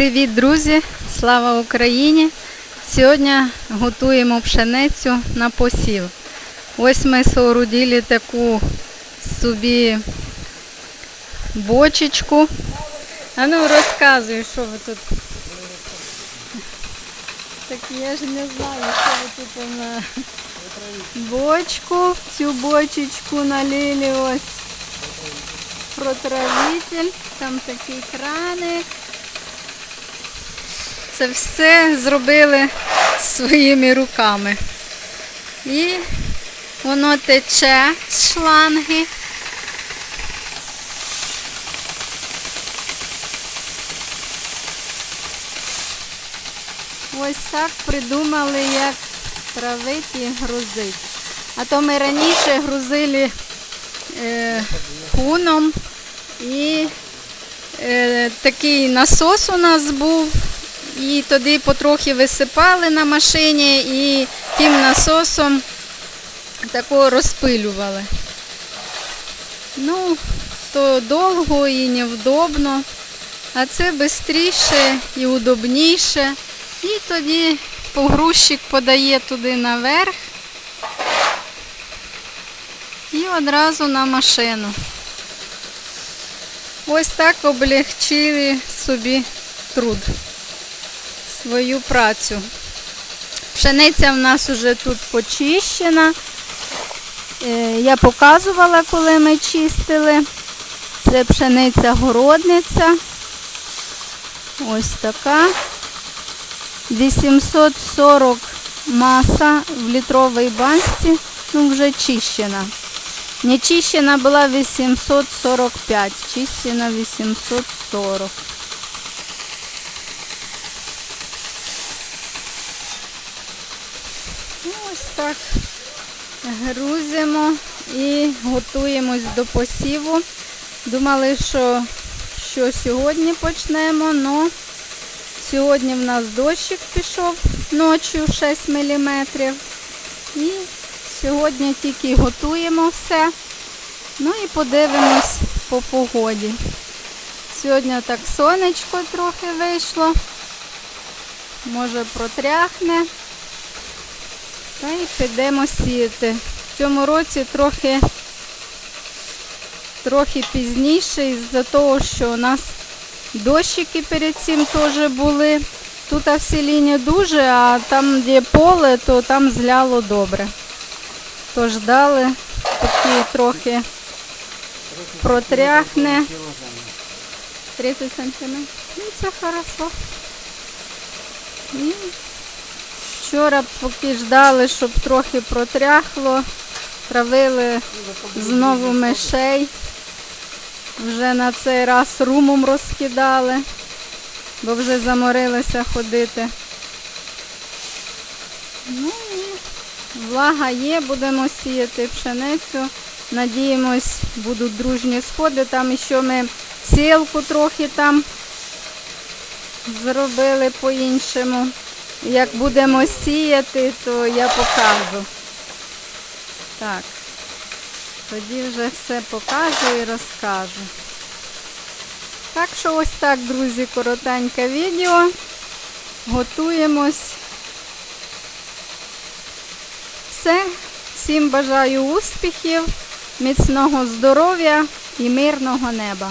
Привіт, друзі! Слава Україні! Сьогодні готуємо пшеницю на посів. Ось ми соорудили таку собі бочечку. А ну розказуй, що ви тут. Так я ж не знаю, що ви тут на бочку. Цю бочечку налили ось протравитель, там такий краник. Це все зробили своїми руками. І воно тече з шланги. Ось так придумали, як травити і грузити. А то ми раніше грузили е, куном і е, такий насос у нас був. І тоді потрохи висипали на машині і тим насосом тако розпилювали. Ну, то довго і невдобно, а це швидше і удобніше. І тоді погрузчик подає туди наверх і одразу на машину. Ось так облегчили собі труд свою працю. Пшениця в нас вже тут почищена. Е, Я показувала, коли ми чистили. Це пшениця городниця. Ось така. 840 маса в літровій банці, ну вже чищена. Не чищена була 845, чищена 840. Ну, ось так грузимо і готуємось до посіву. Думали, що, що сьогодні почнемо, але сьогодні в нас дощик пішов ночі 6 мм. І сьогодні тільки готуємо все. Ну і подивимось по погоді. Сьогодні так сонечко трохи вийшло. Може протряхне. Та й підемо сіяти. В цьому році трохи, трохи пізніше, із-за того, що у нас дощики перед цим теж були. Тут в селі не дуже, а там, де поле, то там зляло добре. Тож дали такі трохи протряхне. 30 сантиметрів. Ну, це хорошо. Вчора поки ждали, щоб трохи протряхло, травили знову мишей. Вже на цей раз румом розкидали, бо вже заморилися ходити. Ну і влага є, будемо сіяти пшеницю. Надіємось, будуть дружні сходи. Там ще ми сілку трохи там зробили по-іншому. Як будемо сіяти, то я покажу. Так, тоді вже все покажу і розкажу. Так що ось так, друзі, коротеньке відео. Готуємось. Все. Всім бажаю успіхів, міцного здоров'я і мирного неба.